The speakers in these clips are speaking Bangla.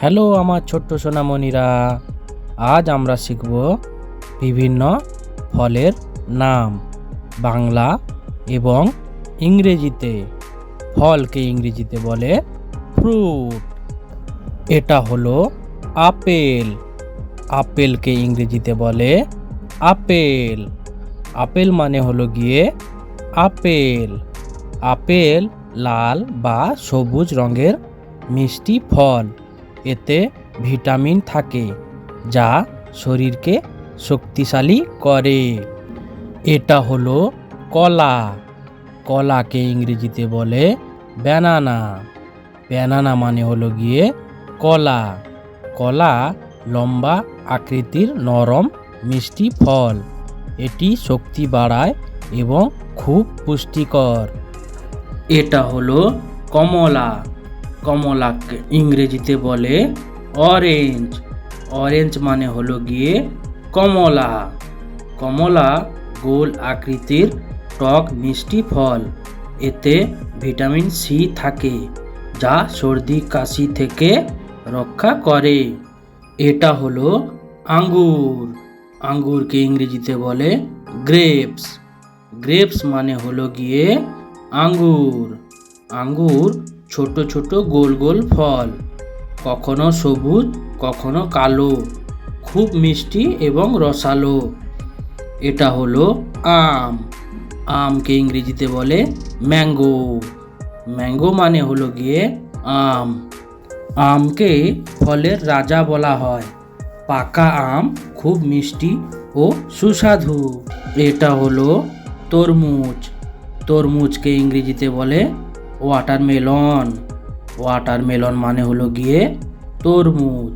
হ্যালো আমার ছোট্ট সোনামণিরা, আজ আমরা শিখব বিভিন্ন ফলের নাম, বাংলা এবং ইংরেজিতে। ফলকে ইংরেজিতে বলে ফ্রুট। এটা হলো আপেল। আপেলকে ইংরেজিতে বলে আপেল। আপেল মানে হলো গিয়ে আপেল। আপেল লাল বা সবুজ রঙের মিষ্টি ফল। এতে ভিটামিন থাকে, যা শরীরকে শক্তিশালী করে। এটা হলো কলা। কলাকে ইংরেজিতে বলে ব্যানানা ব্যানানা মানে হলো গিয়ে কলা। কলা লম্বা আকৃতির নরম মিষ্টি ফল। এটি শক্তি বাড়ায় এবং খুব পুষ্টিকর। এটা হলো কমলা। কমলাকে ইংরেজিতে বলে অরেঞ্জ অরেঞ্জ মানে হলো গিয়ে কমলা। কমলা গোল আকৃতির টক মিষ্টি ফল। এতে ভিটামিন সি থাকে, যা সর্দি, কাশি থেকে রক্ষা করে। এটা হলো আঙ্গুর। আঙ্গুরকে ইংরেজিতে বলে গ্রেপস গ্রেপস মানে হলো গিয়ে আঙ্গুর। আঙ্গুর ছোট ছোট গোল গোল ফল। কখনো সবুজ, কখনো কালো। খুব মিষ্টি এবং রসালো। এটা হলো আম। আমকে ইংরেজিতে বলে ম্যাঙ্গো। ম্যাঙ্গো মানে হলো গিয়ে আম। আমকে ফলের রাজা বলা হয়। পাকা আম খুব মিষ্টি ও সুস্বাদু। এটা হলো তরমুজ। তরমুজকে ইংরেজিতে বলে ওয়াটারমেলন ওয়াটারমেলন মানে হলো গিয়ে তরমুজ।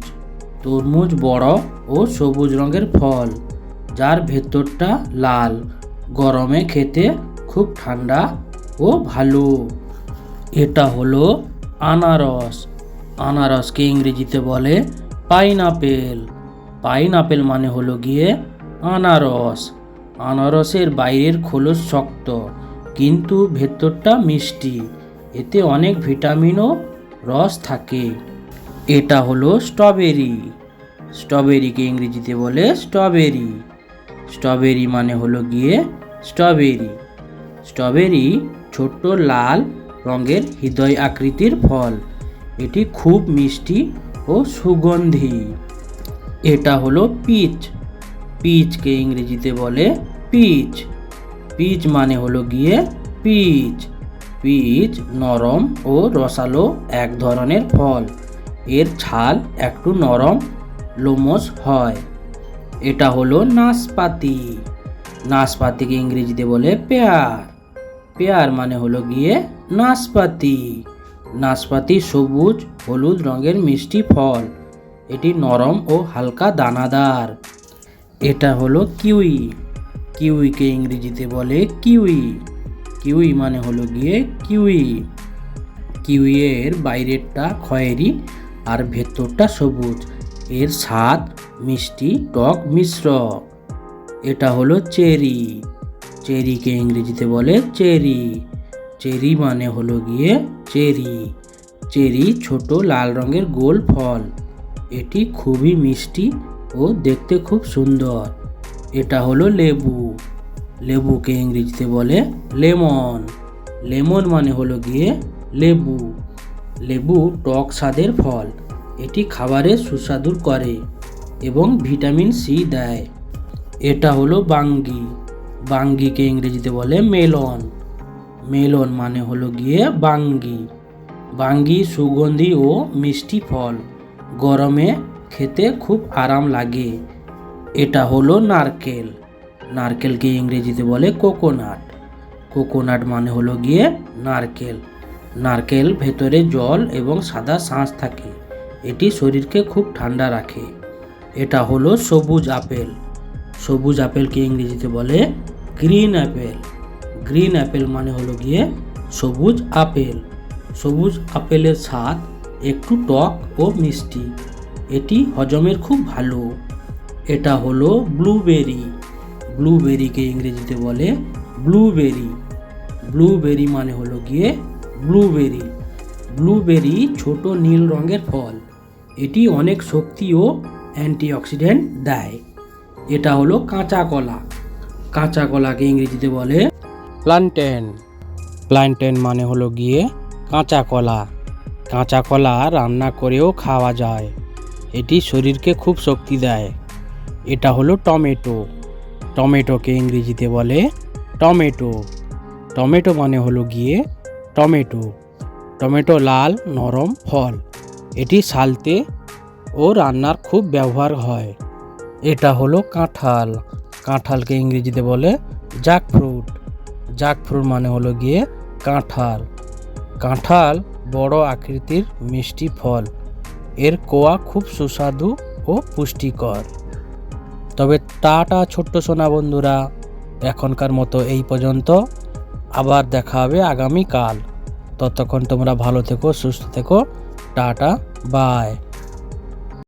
তরমুজ বড় ও সবুজ রঙের ফল, যার ভেতরটা লাল। গরমে খেতে খুব ঠান্ডা ও ভালো। এটা হলো আনারস। আনারসকে ইংরেজিতে বলে পাইনাপেল পাইনাপেল মানে হলো গিয়ে আনারস। আনারসের বাইরের খোলস শক্ত, কিন্তু ভেতরটা মিষ্টি। এতে অনেক ভিটামিন ও রস থাকে। এটা হলো স্ট্রবেরি। স্ট্রবেরিকে ইংরেজিতে বলে স্ট্রবেরি। স্ট্রবেরি মানে হলো গিয়ে স্ট্রবেরি। স্ট্রবেরি ছোট্ট লাল রঙের হৃদয় আকৃতির ফল। এটি খুব মিষ্টি ও সুগন্ধি। এটা হলো পিচ। পিচকে ইংরেজিতে বলে পিচ। পিচ মানে হলো গিয়ে পিচ। পিচ নরম ও রসালো এক ধরনের ফল। এর ছাল একটু নরম লোমস হয়। এটা হলো নাশপাতি। নাশপাতিকে ইংরেজিতে বলে পেয়ার। পেয়ার মানে হলো গিয়ে নাশপাতি। নাশপাতি সবুজ, হলুদ রঙের মিষ্টি ফল। এটি নরম ও হালকা দানাদার। এটা হলো কিউই। কিউইকে ইংরেজিতে বলে কিউই। কিউই মানে হলো গিয়ে কিউই। কিউইয়ের বাইরেরটা খয়েরি আর ভেতরটা সবুজ। এর স্বাদ মিষ্টি, টক, মিশ্র। এটা হলো চেরি। চেরিকে ইংরেজিতে বলে চেরি। চেরি মানে হলো গিয়ে চেরি। চেরি ছোট লাল রঙের গোল ফল। এটি খুবই মিষ্টি ও দেখতে খুব সুন্দর। এটা হলো লেবু। লেবুকে ইংরেজিতে বলে লেমন। লেমন মানে হলো গিয়ে লেবু। লেবু টক স্বাদের ফল। এটি খাবারের সুস্বাদু করে এবং ভিটামিন সি দেয়। এটা হলো বাঙ্গি। বাঙ্গিকে ইংরেজিতে বলে মেলন। মেলন মানে হলো গিয়ে বাঙ্গি। বাঙ্গি সুগন্ধি ও মিষ্টি ফল। গরমে খেতে খুব আরাম লাগে। এটা হলো নারকেল। নারকেলকে ইংরেজিতে বলে কোকোনাট। কোকোনাট মানে হলো গিয়ে নারকেল। নারকেল ভেতরে জল এবং সাদা শাঁস থাকে। এটি শরীরকে খুব ঠান্ডা রাখে। এটা হলো সবুজ আপেল। সবুজ আপেলকে ইংরেজিতে বলে গ্রিন অ্যাপেল গ্রিন অ্যাপেল মানে হলো গিয়ে সবুজ আপেল। সবুজ আপেলের স্বাদ একটু টক ও মিষ্টি। এটি হজমের খুব ভালো। এটা হলো ব্লুবেরি। ব্লুবেরিকে ইংরেজিতে বলে ব্লুবেরি। ব্লুবেরি মানে হলো গিয়ে ব্লুবেরি। ব্লুবেরি ছোট নীল রঙের ফল। এটি অনেক শক্তি ও অ্যান্টিঅক্সিডেন্ট দেয়। এটা হলো কাঁচা কলা। কাঁচা কলাকে ইংরেজিতে বলে প্লান্টেন। প্লান্টেন মানে হলো গিয়ে কাঁচা কলা। কাঁচা কলা রান্না করেও খাওয়া যায়। এটি শরীরকে খুব শক্তি দেয়। এটা হলো টমেটো। টমেটোকে ইংরেজিতে বলে টমেটো। টমেটো মানে হলো গিয়ে টমেটো। টমেটো লাল, নরম ফল। এটি সালতে ও রান্নার খুব ব্যবহার হয়। এটা হলো কাঁঠাল। কাঁঠালকে ইংরেজিতে বলে জ্যাক ফ্রুট জ্যাক ফ্রুট মানে হলো গিয়ে কাঁঠাল। কাঁঠাল বড় আকৃতির মিষ্টি ফল। এর কোয়া খুব সুস্বাদু ও পুষ্টিকর। তবে টাটা ছোট্ট সোনা বন্ধুরা, এখনকার মতো এই পর্যন্ত। আবার দেখা হবে আগামীকাল। ততক্ষণ তোমরা ভালো থেকো, সুস্থ থেকো। Tata, bye.